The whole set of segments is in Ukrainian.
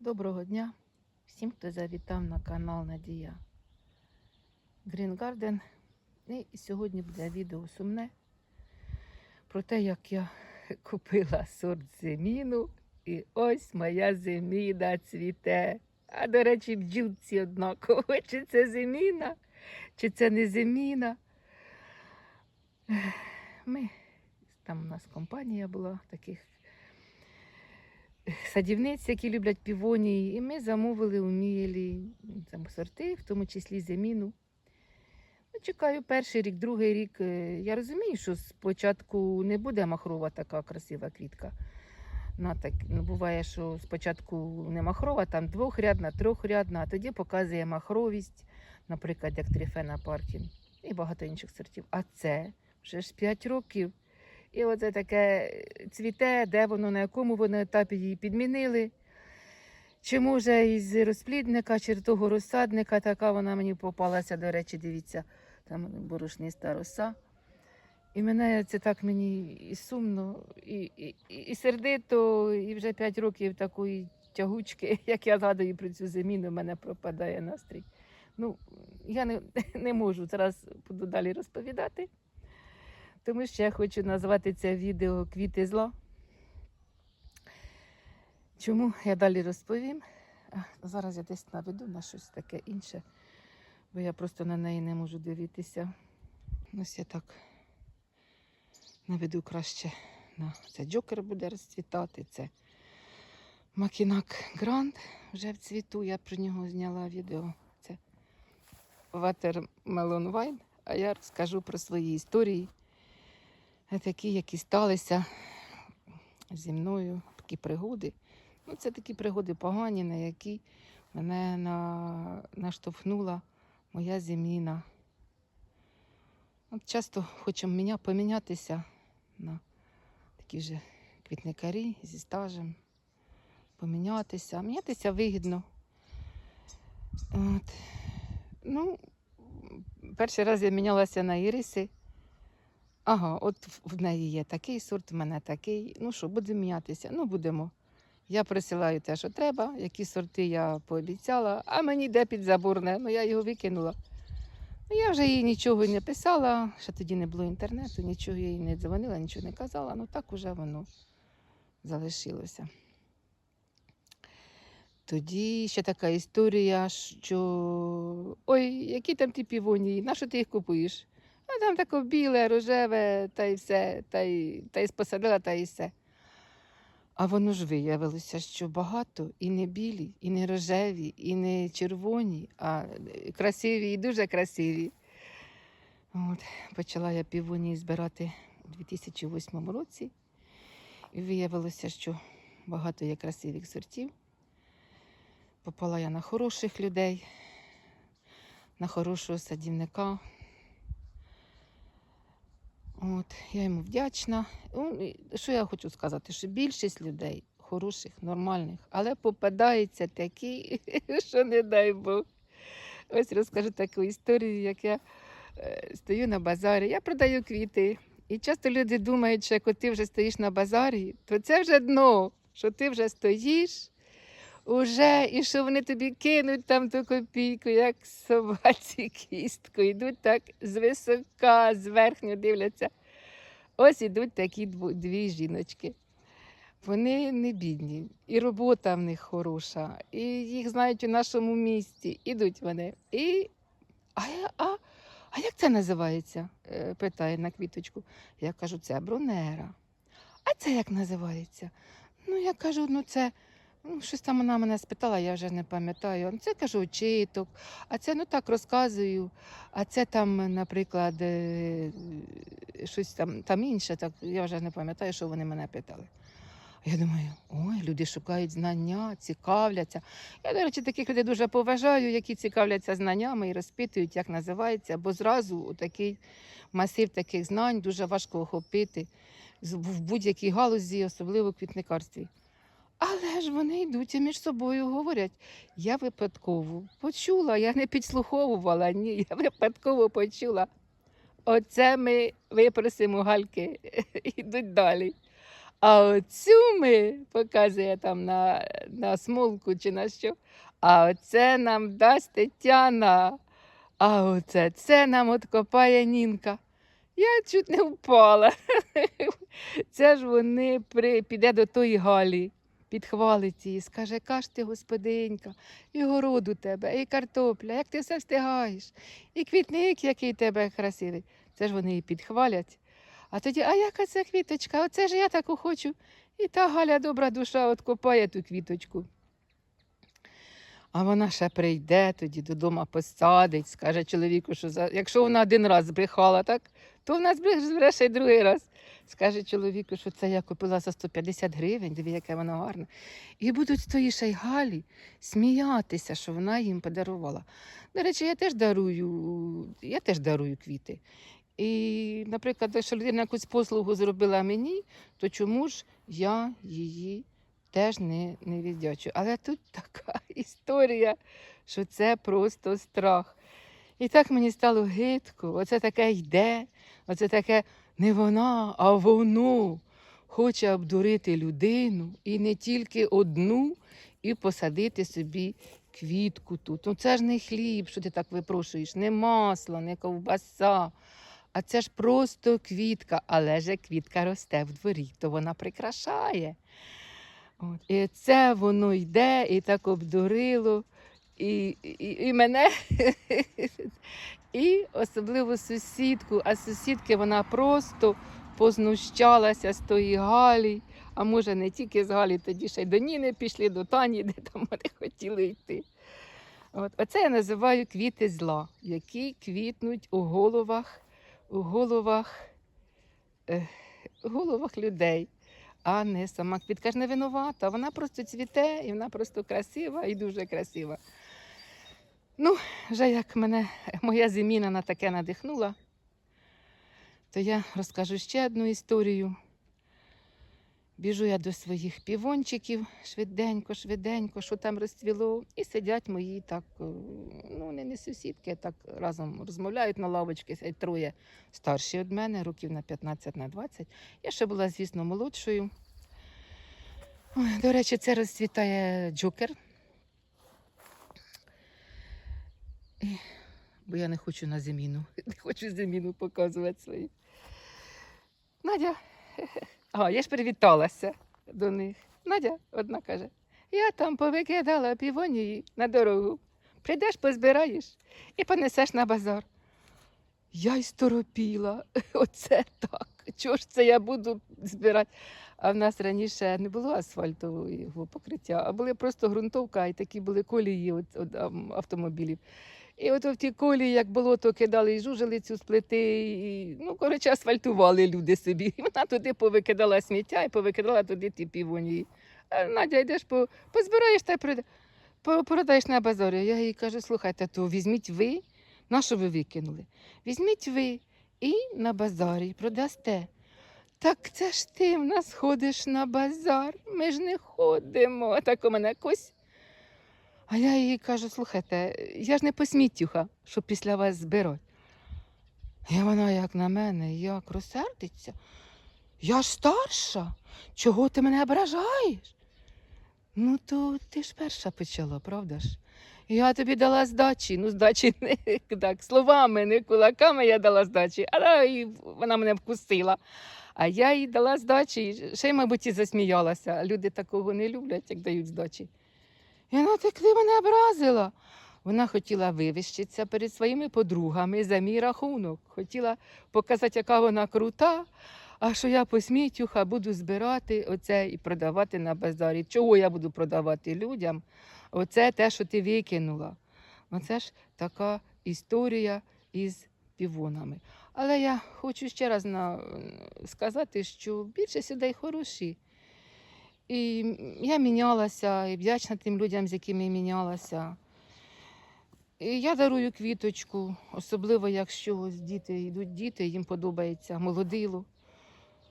Доброго дня всім, хто завітав на канал Надія Green Garden. І сьогодні буде відео сумне про те, як я купила сорт зиміну. І ось моя зиміна цвіте. А до речі, бджілці однаково. Чи це зиміна, чи це не зиміна. Ми, там у нас компанія була таких садівниць, які люблять півонії, і ми замовили у Мілі там сорти, в тому числі зиміну. Ну, чекаю перший рік, другий рік. Е, Я розумію, що спочатку не буде махрова така красива квітка. На так, ну, буває, що спочатку не махрова, там двохрядна, трьохрядна, а тоді показує махровість, наприклад, як трифена Партін і багато інших сортів. А це вже ж 5 років. І оце таке цвіте, де воно, на якому воно етапі її підмінили. Чи може із розплідника, чи того розсадника, така вона мені попалася, до речі, дивіться, там борошниста роса. І мене це так мені і сумно, і, і, і сердито, і вже 5 років такої тягучки, як я згадую про цю заміну, в мене пропадає настрій. Ну, я не, не можу зараз буду далі розповідати. Тому що я хочу назвати це відео Квіти зла. Чому я далі розповім? Зараз я десь наведу на щось таке інше, бо я просто на неї не можу дивитися. Ось я так наведу краще на це Джокер буде розцвітати. Це Макінак Гранд вже в цвіту. Я про нього зняла відео. Це Watermelon Wine, а я розкажу про свої історії такі, які сталися зі мною, такі пригоди. Ну, це такі пригоди погані, на які мене на... наштовхнула моя зіміна. От часто хочемо міня... помінятися на такі вже квітникарі зі стажем, помінятися. Мінятися вигідно. От. Ну, перший раз я мінялася на іриси. Ага, от в- неї є такий сорт, в мене такий. Ну що, будемо мінятися? Ну, будемо. Я присилаю те, що треба, які сорти я пообіцяла, а мені йде підзаборне, ну я його викинула. Ну, я вже їй нічого не писала, ще тоді не було інтернету, нічого їй не дзвонила, нічого не казала, ну так уже воно залишилося. Тоді ще така історія, що ой, які там ті півонії, на що ти їх купуєш? А там таке біле, рожеве, та й все, та й, та й посадила, та й все. А воно ж виявилося, що багато і не білі, і не рожеві, і не червоні, а красиві і дуже красиві. От, почала я півонії збирати у 2008 році. І виявилося, що багато є красивих сортів. Попала я на хороших людей, на хорошого садівника. От, я йому вдячна. Ну, Що я хочу сказати? Що більшість людей хороших, нормальних, але попадаються такі, що не дай Бог. Ось розкажу таку історію, як я е, стою на базарі, я продаю квіти. І часто люди думають, що як ти вже стоїш на базарі, то це вже дно, що ти вже стоїш, уже, і що вони тобі кинуть там ту копійку, як собаці кістку. Йдуть так звисока, зверхньо дивляться. Ось ідуть такі дві жіночки. Вони не бідні, і робота в них хороша, і їх знають у нашому місті. Ідуть вони. І... А, а, а як це називається? Е, питає на квіточку. Я кажу, це бронера. А це як називається? Ну, я кажу, ну це. Ну, щось там вона мене спитала, я вже не пам'ятаю. Ну, Це кажу очиток, а це ну так розказую. А це там, наприклад, е, щось там, там інше, так я вже не пам'ятаю, що вони мене питали. Я думаю, ой, люди шукають знання, цікавляться. Я, до речі, таких людей дуже поважаю, які цікавляться знаннями і розпитують, як називається, бо зразу такий масив таких знань дуже важко охопити в будь-якій галузі, особливо в квітникарстві. Але ж вони йдуть і між собою говорять. Я випадково почула, я не підслуховувала, ні, я випадково почула. Оце ми випросимо гальки, йдуть далі. А оцю ми показує там на, на смолку чи на що. А оце нам дасть Тетяна. А оце це нам откопає Нінка. Я чуть не впала. Це ж вони при... піде до тої Галі, підхвалить її, скаже, яка ж ти господинька, і город у тебе, і картопля, як ти все встигаєш, і квітник, який тебе красивий. Це ж вони її підхвалять. А тоді, а яка це квіточка? Оце ж я таку хочу. І та Галя добра душа откопає ту квіточку. А вона ще прийде тоді додому, посадить, скаже чоловіку, що за... якщо вона один раз збрехала, так, то вона збре- збреше й другий раз. Скаже чоловіку, що це я купила за 150 гривень, диви, яке воно гарне. І будуть з тої ще й Галі сміятися, що вона їм подарувала. До речі, я теж дарую, я теж дарую квіти. І, наприклад, якщо людина якусь послугу зробила мені, то чому ж я її теж не, не віддячу? Але тут така історія, що це просто страх. І так мені стало гидко, оце таке йде, оце таке не вона, а воно хоче обдурити людину і не тільки одну, і посадити собі квітку тут. Ну це ж не хліб, що ти так випрошуєш, не масло, не ковбаса. А це ж просто квітка, але ж квітка росте в дворі, то вона прикрашає. От. І це воно йде і так обдурило. І, і, і мене, і особливо сусідку. А сусідки вона просто познущалася з тої Галі. А може не тільки з Галі, тоді ще й до Ніни пішли, до Тані, де там вони хотіли йти. От. Оце я називаю квіти зла, які квітнуть у головах, у головах, у головах людей, а не сама квітка ж не винувата. Вона просто цвіте і вона просто красива і дуже красива. Ну, вже як мене моя зиміна на таке надихнула, то я розкажу ще одну історію. Біжу я до своїх півончиків швиденько, швиденько, що там розцвіло, і сидять мої так, е, ну не, не сусідки, так разом розмовляють на лавочці, сидять троє старші від мене, років на 15 на 20. Я ще була, звісно, молодшою. Ой, до речі, це розцвітає джокер. Бо я не хочу на зиміну, не хочу зиміну показувати свою. Надя, а, я ж привіталася до них. Надя одна каже: я там повикидала півонії на дорогу. Прийдеш, позбираєш і понесеш на базар. Я й сторопіла. Оце так. Чого ж це я буду збирати? А в нас раніше не було асфальтового покриття, а були просто ґрунтовка і такі були колії от, автомобілів. І от в ті колії, як болото кидали і жужелицю з плити, і, ну, коротше, асфальтували люди собі. І вона туди повикидала сміття і повикидала туди ті півонії. Надя, йдеш по, позбираєш та й прода- продаєш на базарі. Я їй кажу, слухайте, то візьміть ви, на що ви викинули? Візьміть ви і на базарі продасте. Так це ж ти в нас ходиш на базар, ми ж не ходимо. Так у мене кось. А я їй кажу, слухайте, я ж не посміттюха, щоб після вас збирати. І вона як на мене, як розсердиться. Я ж старша. Чого ти мене ображаєш? Ну, то ти ж перша почала, правда ж? Я тобі дала здачі. Ну, здачі не так, словами, не кулаками я дала здачі, але вона мене вкусила. А я їй дала здачі, ще й, мабуть, і засміялася. Люди такого не люблять, як дають здачі. І вона так мене образила. Вона хотіла вивищитися перед своїми подругами за мій рахунок. Хотіла показати, яка вона крута, а що я посмітюха буду збирати оце і продавати на базарі. Чого я буду продавати людям? Оце те, що ти викинула. Оце ж така історія із півонами. Але я хочу ще раз на... сказати, що більшість людей хороші. І я мінялася, і вдячна тим людям, з якими мінялася. І я дарую квіточку, особливо якщо діти йдуть діти, їм подобається молодило.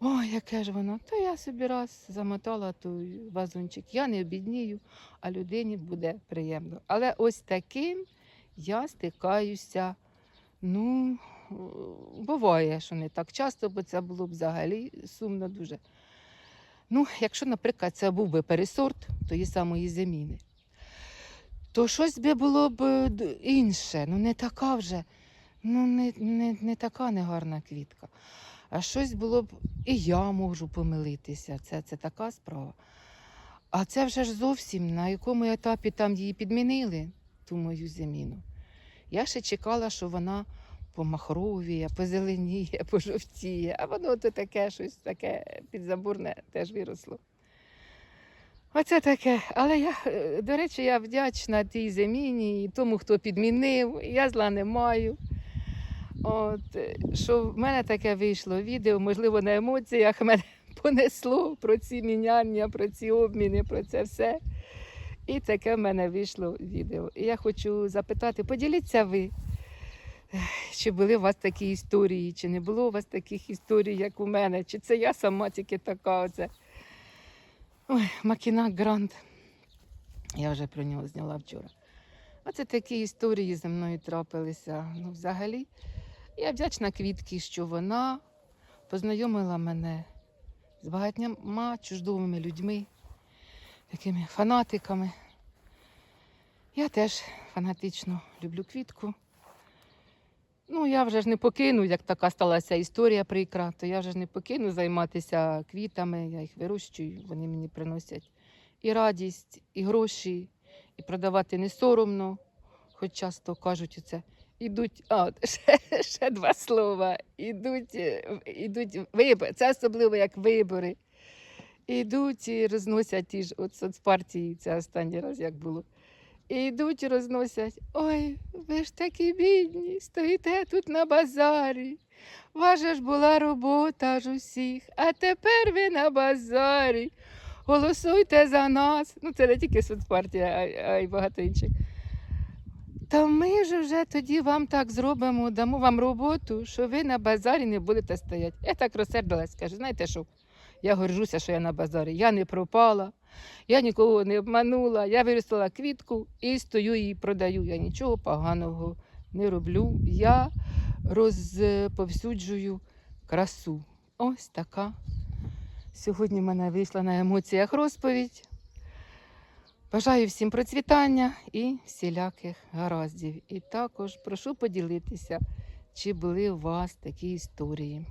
Ой, яке ж воно. То я собі раз замотала той вазончик. Я не обіднію, а людині буде приємно. Але ось таким я стикаюся. Ну, буває, що не так часто, бо це було б взагалі сумно дуже. Ну, якщо, наприклад, це був би пересорт тої самої заміни, то щось би було б е, інше. Ну, не така вже, ну, не, не, не така негарна квітка. А щось було б, і я можу помилитися. Це, це така справа. А це вже ж зовсім на якому етапі там її підмінили, ту мою заміну. Я ще чекала, що вона помахровіє, позеленіє, пожовтіє, а воно то таке щось таке підзабурне теж виросло. Оце таке. Але я, е, до речі, я вдячна тій заміні і тому, хто підмінив. Я зла не маю. От, е, що в мене таке вийшло відео, можливо, на емоціях мене понесло про ці міняння, про ці обміни, про це все. І таке в мене вийшло відео. І я хочу запитати, поділіться ви, чи були у вас такі історії, чи не було у вас таких історій, як у мене, чи це я сама тільки така оце. Ой, Макінак Грант. Я вже про нього зняла вчора. Оце такі історії зі мною трапилися. Ну, взагалі, я вдячна квітки, що вона познайомила мене з багатьма чуждовими людьми, такими фанатиками. Я теж фанатично люблю квітку. Ну, я вже ж не покину, як така сталася історія прикра, то я вже ж не покину займатися квітами, я їх вирощую, вони мені приносять і радість, і гроші, і продавати не соромно. Хоч часто кажуть оце. Ідуть, а, ще, ще два слова. Ідуть, е, ідуть вибори. Це особливо як вибори. Ідуть і розносять ті ж от соцпартії, це останній раз як було. І йдуть розносять. Ой, ви ж такі бідні, стоїте тут на базарі. Ваша ж була робота ж усіх, а тепер ви на базарі. Голосуйте за нас. Ну, це не тільки соцпартія, а й багато інших. Та ми ж вже тоді вам так зробимо, дамо вам роботу, що ви на базарі не будете стояти. Я так розсердилась, кажу, знаєте що? Я горжуся, що я на базарі. Я не пропала, я нікого не обманула, я виростила квітку і стою і продаю. Я нічого поганого не роблю. Я розповсюджую красу. Ось така. Сьогодні в мене вийшла на емоціях розповідь. Бажаю всім процвітання і всіляких гараздів. І також прошу поділитися, чи були у вас такі історії.